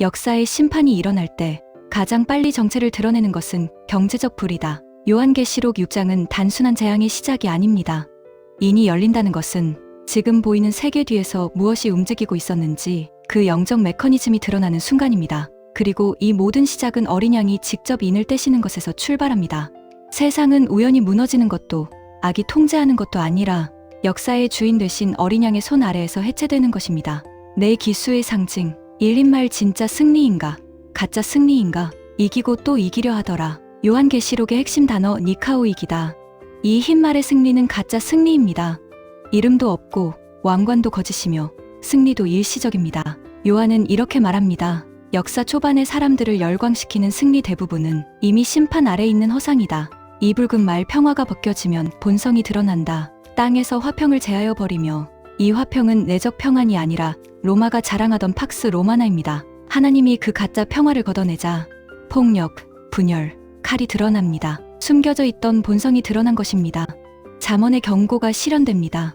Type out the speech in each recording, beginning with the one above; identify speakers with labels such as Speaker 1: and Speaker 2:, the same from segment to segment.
Speaker 1: 역사의 심판이 일어날 때 가장 빨리 정체를 드러내는 것은 경제적 불이다. 요한계시록 6장은 단순한 재앙의 시작이 아닙니다. 인이 열린다는 것은 지금 보이는 세계 뒤에서 무엇이 움직이고 있었는지 그 영적 메커니즘이 드러나는 순간입니다. 그리고 이 모든 시작은 어린 양이 직접 인을 떼시는 것에서 출발합니다. 세상은 우연히 무너지는 것도 악이 통제하는 것도 아니라 역사의 주인 되신 어린 양의 손 아래에서 해체되는 것입니다. 내 기수의 상징, 일린말 진짜 승리인가, 가짜 승리인가, 이기고 또 이기려 하더라. 요한계시록의 핵심 단어 니카오이기다. 이 흰말의 승리는 가짜 승리입니다. 이름도 없고 왕관도 거짓이며 승리도 일시적입니다. 요한은 이렇게 말합니다. 역사 초반의 사람들을 열광시키는 승리 대부분은 이미 심판 아래 있는 허상이다. 이 붉은 말 평화가 벗겨지면 본성이 드러난다. 땅에서 화평을 제하여 버리며 이 화평은 내적 평안이 아니라 로마가 자랑하던 팍스 로마나입니다. 하나님이 그 가짜 평화를 걷어내자 폭력, 분열, 칼이 드러납니다. 숨겨져 있던 본성이 드러난 것입니다. 잠언의 경고가 실현됩니다.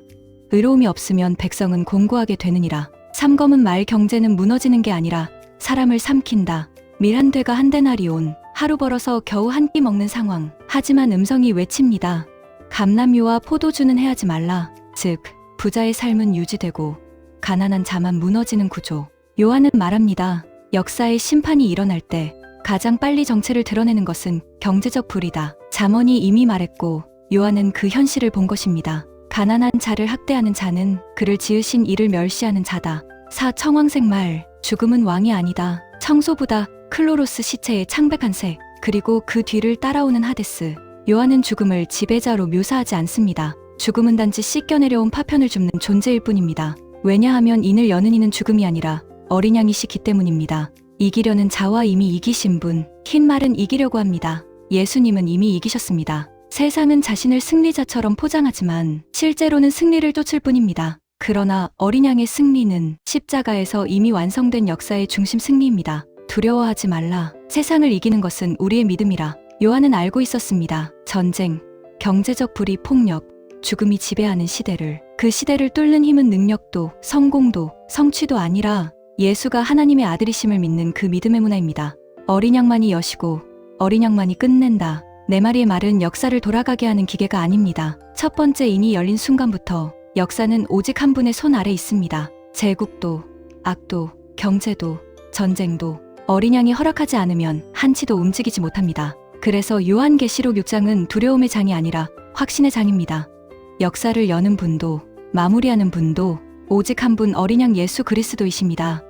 Speaker 1: 의로움이 없으면 백성은 공고하게 되느니라. 삼검은 말 경제는 무너지는 게 아니라 사람을 삼킨다. 밀한되가 한대날이 온 하루 벌어서 겨우 한 끼 먹는 상황. 하지만 음성이 외칩니다. 감남유와 포도주는 해하지 말라. 즉 부자의 삶은 유지되고 가난한 자만 무너지는 구조. 요한은 말합니다. 역사의 심판이 일어날 때 가장 빨리 정체를 드러내는 것은 경제적 불이다. 잠언이 이미 말했고 요한은 그 현실을 본 것입니다. 가난한 자를 학대하는 자는 그를 지으신 이를 멸시하는 자다. 사 청황색 말 죽음은 왕이 아니다. 청소보다 클로로스 시체의 창백한 색 그리고 그 뒤를 따라오는 하데스. 요한은 죽음을 지배자로 묘사하지 않습니다. 죽음은 단지 씻겨내려온 파편을 줍는 존재일 뿐입니다. 왜냐하면 인을 여는 이는 죽음이 아니라 어린 양이시기 때문입니다. 이기려는 자와 이미 이기신 분, 흰 말은 이기려고 합니다. 예수님은 이미 이기셨습니다. 세상은 자신을 승리자처럼 포장하지만 실제로는 승리를 쫓을 뿐입니다. 그러나 어린 양의 승리는 십자가에서 이미 완성된 역사의 중심 승리입니다. 두려워하지 말라. 세상을 이기는 것은 우리의 믿음이라. 요한은 알고 있었습니다. 전쟁, 경제적 불이 폭력, 죽음이 지배하는 시대를 그 시대를 뚫는 힘은 능력도 성공도 성취도 아니라 예수가 하나님의 아들이심을 믿는 그 믿음의 문화입니다. 어린 양만이 여시고 어린 양만이 끝낸다. 내 말의 말은 역사를 돌아가게 하는 기계가 아닙니다. 첫 번째 인이 열린 순간부터 역사는 오직 한 분의 손 아래 있습니다. 제국도, 악도, 경제도, 전쟁도 어린 양이 허락하지 않으면 한치도 움직이지 못합니다. 그래서 요한계시록 6장은 두려움의 장이 아니라 확신의 장입니다. 역사를 여는 분도 마무리하는 분도 오직 한 분 어린 양 예수 그리스도이십니다.